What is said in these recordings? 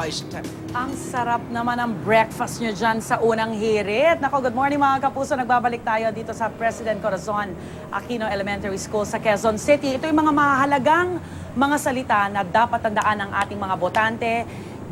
by step. Ang sarap naman ng breakfast nyo dyan sa unang hirit. Nako, good morning mga kapuso. Nagbabalik tayo dito sa President Corazon Aquino Elementary School sa Quezon City. Ito yung mga mahalagang mga salita na dapat tandaan ng ating mga botante.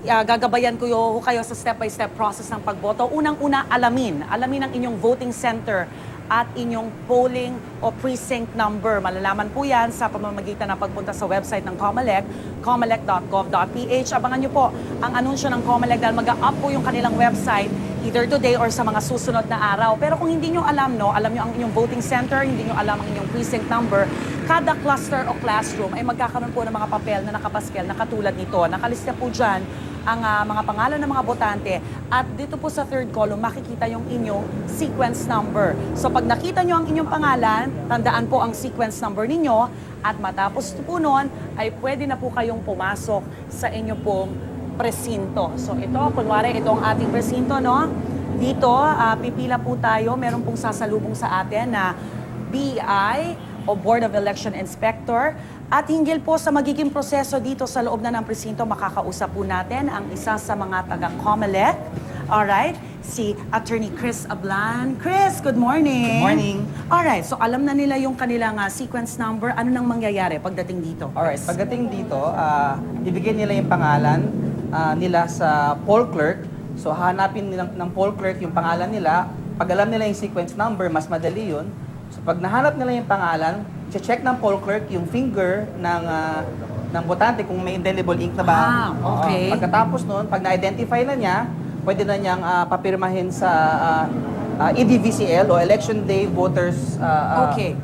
Ah, gagabayan ko yo kayo sa step-by-step process ng pagboto. Unang-una, alamin. Alamin ang inyong voting center at inyong polling o precinct number. Malalaman po yan sa pamamagitan ng pagpunta sa website ng COMELEC, comelec.gov.ph. Abangan nyo po ang anunsyo ng COMELEC dahil mag-up po yung kanilang website either today or sa mga susunod na araw. Pero kung hindi nyo alam, no, alam nyo ang inyong voting center, hindi nyo alam ang inyong precinct number, kada cluster o classroom ay magkakaroon po ng mga papel na nakapaskel na katulad nito. Nakalista po dyan ang ah, mga pangalan ng mga botante at dito po sa third column makikita yung inyong sequence number. So pag nakita nyo ang inyong pangalan, tandaan po ang sequence number ninyo at matapos po nun ay pwede na po kayong pumasok sa inyo pong presinto. So ito, kunwari ito ang ating presinto, no? Dito, ah, pipila po tayo. Meron pong sasalubong sa atin na BI o Board of Election Inspector. At hinggil po sa magiging proseso dito sa loob na ng presinto, makakausap po natin ang isa sa mga taga-COMELEC. Alright, si Attorney Chris Ablan. Chris, good morning. Good morning. Alright, so alam na nila yung kanilang ah, sequence number. Ano nang mangyayari pagdating dito? Alright, pagdating dito, ah, ibigay nila yung pangalan ah, nila sa poll clerk. So, hahanapin nilang ng poll clerk yung pangalan nila. Pag alam nila yung sequence number, mas madali yun. So, pag nahanap nila yung pangalan, check ng poll clerk yung finger ng ah, ng botante kung may indelible ink na ba. Ah, okay. Oo. Pagkatapos nun, pag na-identify na niya, pwede na niyang ah, papirmahin sa ah, ah, EDVCL o Election Day Voters ah, ah, Okay.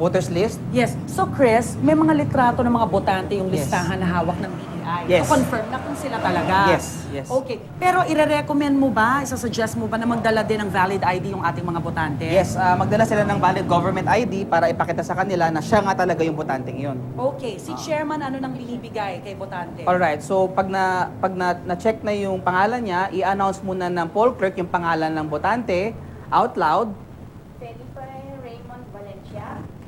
Voters List. Yes. So Chris, may mga litrato ng mga botante yung Yes. listahan na hawak ng BEI. Yes. So confirm na kung sila talaga. Yes, yes. Okay. Pero ire-recommend mo ba, isa-suggest mo ba na magdala din ng valid ID yung ating mga botante? Yes, ah, magdala sila ng valid government ID para ipakita sa kanila na siya nga talaga yung botanteng yun. Okay. Si chairman, ano nang ibibigay kay botante? Alright, so pag na pag na, na-check na yung pangalan niya, i-announce muna ng poll clerk yung pangalan ng botante out loud.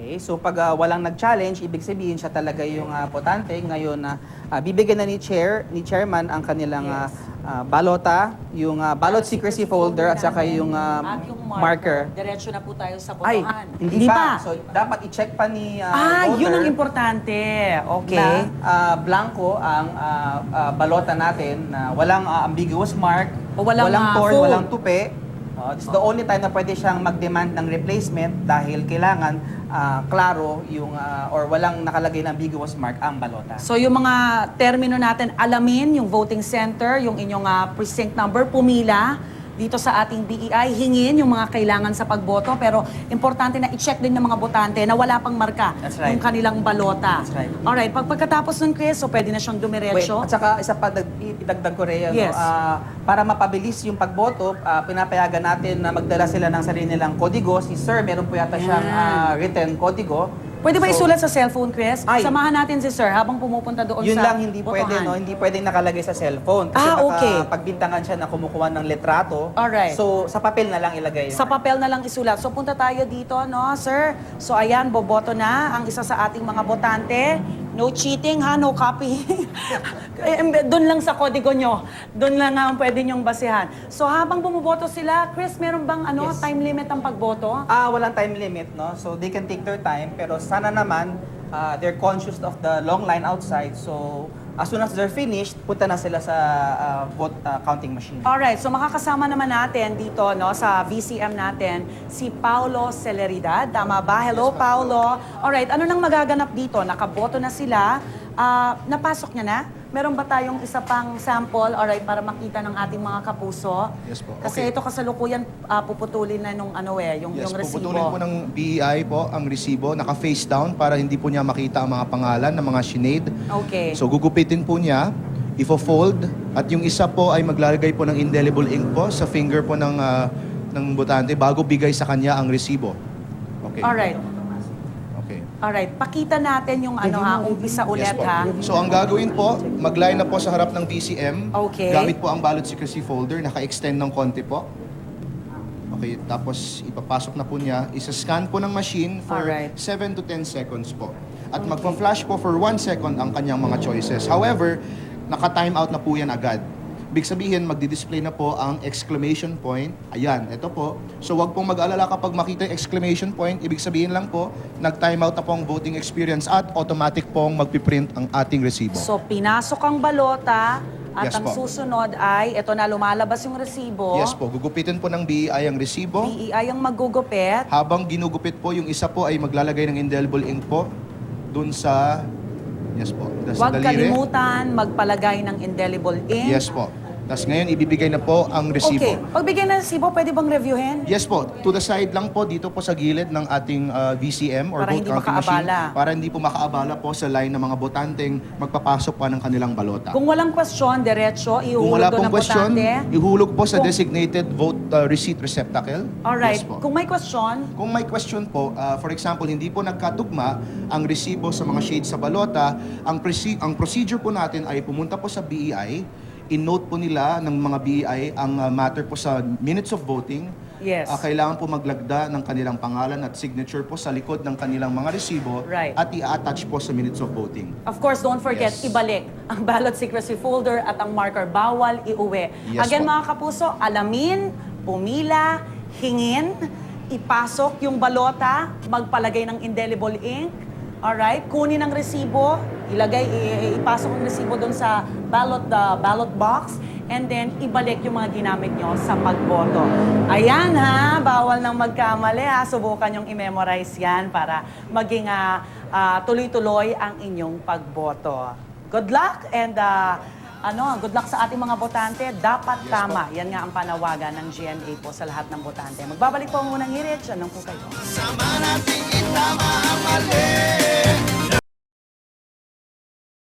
Okay, so pag ah, walang nag-challenge, ibig sabihin siya talaga yung ah, botante. Ngayon na bibigyan na ni chair, ni chairman ang kanilang ah, ah, balota, yung ah, ballot secrecy folder at saka yung ah, At yung marker. Diretso na po tayo sa Ay, botohan. hindi, pa. So dapat i-check pa ni ah, ah, yun ang voter importante. Okay. na ah, blanco ang ah, ah, balota natin na walang ah, ambiguous mark, O walang, ah, torn, fold. walang tupi. Uh, it's the only time na pwede siyang mag-demand ng replacement dahil kailangan ah, klaro yung ah, or walang nakalagay na ambiguous mark ang balota. So yung mga termino natin, alamin yung voting center, yung inyong ah, precinct number, pumila dito sa ating BEI, hingin yung mga kailangan sa pagboto, pero importante na i-check din ng mga botante na wala pang marka That's right. yung kanilang balota. That's right. Alright, pag pagkatapos ng Chris, so pwede na siyang Wait, dumiretso. at saka isa pa dag, idagdag ko rin, Yes. ah, para mapabilis yung pagboto, ah, pinapayagan natin na magdala sila ng sarili nilang kodigo. Si Sir, meron po yata siyang Yan. ah, written kodigo. Pwede ba So, isulat sa cellphone, Chris? Ay. Samahan natin si Sir habang pumupunta doon Yun sa lang hindi botohan. pwede, no? Hindi pwedeng nakalagay sa cellphone. Kasi Ah, okay. pagbintangan siya na kumukuha ng letrato. Alright. So, sa papel na lang ilagay. Sa papel na lang isulat. So punta tayo dito, no, sir? So ayan, boboto na ang isa sa ating mga botante. No cheating ha, no copying. Eh, Doon lang sa kodigo nyo. Doon lang ang pwede nyong basehan. So habang bumuboto sila, Chris, meron bang ano, Yes. time limit ang pagboto? Ah, walang time limit, no? So, they can take their time. Pero sana naman, ah, they're conscious of the long line outside. So, as soon as they're finished, punta na sila sa ah, vote ah, counting machine. Alright, so makakasama naman natin dito no sa VCM natin si Paulo Celeridad. Tama ba? Hello, Paulo. Alright, ano nang magaganap dito? Nakaboto na sila. Ah, napasok niya na? Meron ba tayong isa pang sample, alright, para makita ng ating mga kapuso? Yes po. Kasi Okay. ito kasalukuyan ah, puputulin na nung ano eh, yung, Yes, yung resibo. puputulin po ng BEI po ang resibo, naka-face down para hindi po niya makita ang mga pangalan ng mga shinade. Okay. So gugupitin po niya, ifo-fold, at yung isa po ay maglalagay po ng indelible ink po sa finger po ng, ah, ng botante bago bigay sa kanya ang resibo. Okay. Alright. Alright, pakita natin yung ano ha, umpisa ulit po. ha. So ang gagawin po, mag-line na po sa harap ng VCM. Okay. Gamit po ang ballot secrecy folder, naka-extend ng konti po. Okay, tapos ipapasok na po niya. Isa-scan po ng machine for Alright. 7 to 10 seconds po. At magpa-flash po for 1 second ang kanyang mga choices. However, naka-time out na po yan agad. Big sabihin, magdi-display na po ang exclamation point. Ayan, ito po. So wag pong mag-alala kapag makita yung exclamation point, ibig sabihin lang po, nag-timeout na po ang voting experience at automatic pong magpiprint ang ating resibo. So, pinasok ang balota at Yes ang po. susunod ay, ito na lumalabas yung resibo. Yes po, gugupitin po ng BEI ang resibo. DEI ang magugupit. Habang ginugupit po, yung isa po ay maglalagay ng indelible ink po dun sa... Yes po. sa Huwag daliri. kalimutan magpalagay ng indelible ink. Yes po. Tapos ngayon, ibibigay na po ang resibo. Okay. Pagbigay ng resibo, pwede bang reviewin? Yes po, to the side lang po dito po sa gilid ng ating uh, VCM or Para vote hindi counting machine makaabala. para hindi po makaabala po sa line ng mga botanteng magpapasok pa ng kanilang balota. Kung walang question, diretso, Kung wala doon pong question, botante. ihulog po sa Kung- designated vote uh, receipt receptacle. Alright. Yes po. Kung may question, Kung may question po, uh, for example, hindi po nagkatugma ang resibo sa mga shades sa balota, ang, presi- ang procedure po natin ay pumunta po sa BEI, in-note po nila ng mga BEI ang uh, matter po sa minutes of voting. Yes. Uh, kailangan po maglagda ng kanilang pangalan at signature po sa likod ng kanilang mga resibo Right. at i-attach po sa minutes of voting. Of course, don't forget, Yes. ibalik ang ballot secrecy folder at ang marker bawal iuwi. Yes Again, po. mga kapuso, alamin, pumila, hingin, ipasok yung balota, magpalagay ng indelible ink, Alright, kunin ang resibo, ilagay, ipasok ang resibo doon sa ballot, the ballot box, and then ibalik yung mga ginamit nyo sa pagboto. Ayan ha, bawal nang magkamali ha. Subukan yung i-memorize yan para maging ah, ah, tuloy-tuloy ang inyong pagboto. Good luck and ah, ano, good luck sa ating mga botante. Dapat tama. Yan nga ang panawagan ng GMA po sa lahat ng botante. Magbabalik po ang unang hirit. Yan lang po kayo. Sama nating itama ang mali